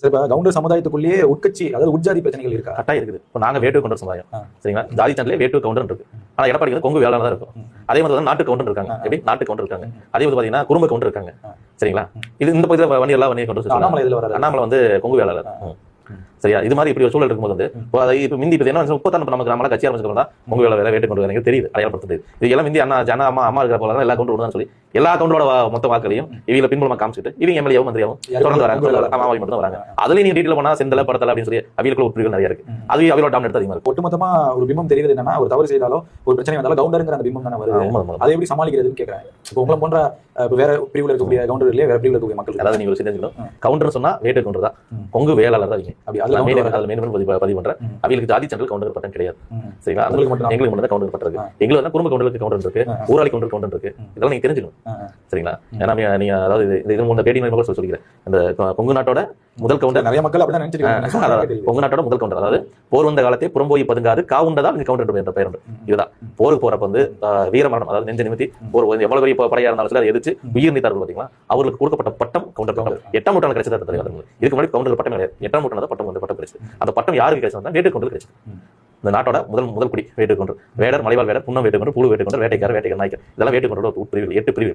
Sir இப்ப counter சமுதாயத்துக்குள்ளேயே உட்கட்சி அதாவது உட்ஜாதி பிரச்சனைகள் இருக்கா? கட்டாயம் இருக்குது. இப்போ நாங்க வேட்டு கவுண்டர் சமுதாயம். சரிங்களா? ஜாதி சண்டிலே வேட்டு கவுண்டர் இருக்கு. ஆனா எடப்பாடி கொங்கு வேளாண் தான் இருக்கும். அதே மாதிரி வந்து நாட்டு கவுண்டர் இருக்காங்க. எப்படி? நாட்டு கவுண்டர் இருக்காங்க. அதே மாதிரி பாத்தீங்கன்னா குடும்ப கவுண்டர் இருக்காங்க. சரிங்களா? இது இந்த பகுதியில் வண்டி எல்லாம் வண்டி கவுண்டர் அண்ணாமலை இதுல வராது. அண்ணாமலை வந்து கொங்கு வேளாளர். சரியா? இது மாதிரி இப்படி ஒரு சூழல் இருக்கும்போது வந்து இப்போ அதை இப்போ மிந்தி என்ன முப்பத்தாண்டு நம்ம கிராமல கட்சி ஆரம்பிச்சுக்கிறோம் தான் கொங்கு வேலை வேலை வேட்டு கொண்டு எனக்கு தெரியுது. அடையாளப்படுத்துது இது எல்லாம் மிந்தி அண்ணா ஜன அம்மா அம்மா இருக்கிற போல தான் எல்லா கவுண்டர் விடுதான்னு சொல்லி எல்லா கவுண்டரோட மொத்த வாக்குகளையும் இவங்களை பின்புலமா காமிச்சிட்டு இவங்க எம்எல்ஏவும் மந்திரியாவும்? தொடர்ந்து வராங்க அம்மாவை மட்டும் வராங்க அதுலயும் நீங்க டீட்டெயில் பண்ணா செந்தல படத்தல அப்படின்னு சொல்லி அவியலுக்குள்ள உட்பிரிவுகள் நிறைய இருக்கு. அது அவியலோட டாமினேட் அதிகமா இருக்கு ஒட்டுமொத்தமா ஒரு பிம்பம் தெரியுது என்னன்னா ஒரு தவறு செய்தாலோ ஒரு பிரச்சனை வந்தாலும் கவுண்டருங்கிற அந்த பிம்பம் தானே வருது. அதை எப்படி சமாளிக்கிறதுன்னு கேக்குறேன் இப்போ உங்களை போன்ற வேற பிரிவுல இருக்கக்கூடிய கவுண்டர் இல்லையா வேற பிரிவுல இருக்கக்கூடிய மக்கள் அதாவது நீங்க ஒரு சின்ன ம். கவுண்டர் சொன்னா வேட்டு கவுண்டர் தான். கொங்கு வேளாளர் தான் அப்படி அதுல மீண்டும் பதிவு பதிவு பண்றேன். அவங்களுக்கு ஜாதி சென்ட்ரல் கவுண்டர் பட்டம் கிடையாது. சரிங்களா உங்களுக்கு மட்டும். எங்களுக்கு மட்டும் தான் கவுண்டர் ஆ. எங்களுக்கு வந்து குடும்ப கவுண்டருக்கு கவுண்டர் இருக்கு. ஊராளி கவுண்டர் கவுண்டர் இருக்கு. இதெல்லாம் நீங்க தெரிஞ்சுக்கணும். சரிங்களா. ஏன்னா நீங்க- அதாவது இது- இது முன்ன பேட்டி மூலமா சொல்லி சொல்லிக்கிறேன் இந்த கொ- கொங்கு நாட்டோட முதல் கவுண்டர் நிறைய மக்கள் அப்படிதான் இருக்காங்க. கொங்கு நாட்டோட முதல் கவுண்டர் அதாவது போர் வந்த காலத்தை புறம்போய் பதுங்காது காவுண்டதால் இந்த கவுண்டர் என்ற பெயர். இதுதான். போருக்கு போறப்ப வந்து வீரமரணம் அதாவது நெஞ்ச நிமித்தி ஒரு எவ்வளவு பெரிய படையா இருந்தாலும் சரி அதை எதிர்த்து உயிர் நீத்தார்கள் பாத்தீங்களா? அவர்களுக்கு கொடுக்கப்பட்ட பட்டம் கவுண்டர் பட்டம் எட்டாம் நூற்றாண்டு கிடைச்சது தெரியாது. இதுக்கு முன்னாடி கவுண்டர் பட்டம் கிடையாது. எட்டாம் நூற்றாண்டு பட்டம் வந்து பட்டம் கிடைச்சது. அந்த பட்டம் யாருக்கு கிடைச்சது வேட்டு கவுண்டர் கிடைச்சது. இந்த நாட்டோட முதல் முதல் குடி வேட்டு கொண்டு வேடர் மலைவாழ் வேடர் புன்னம் வேட்டு கொண்டு புழு வேட்டு கொண்டு வேட்டைக்காரர் வேட்டைக்கார நாய்க்கர். இதெல்லாம் வேட்டு கொண்டு உட்பிரிவு எட்டு பிரிவு.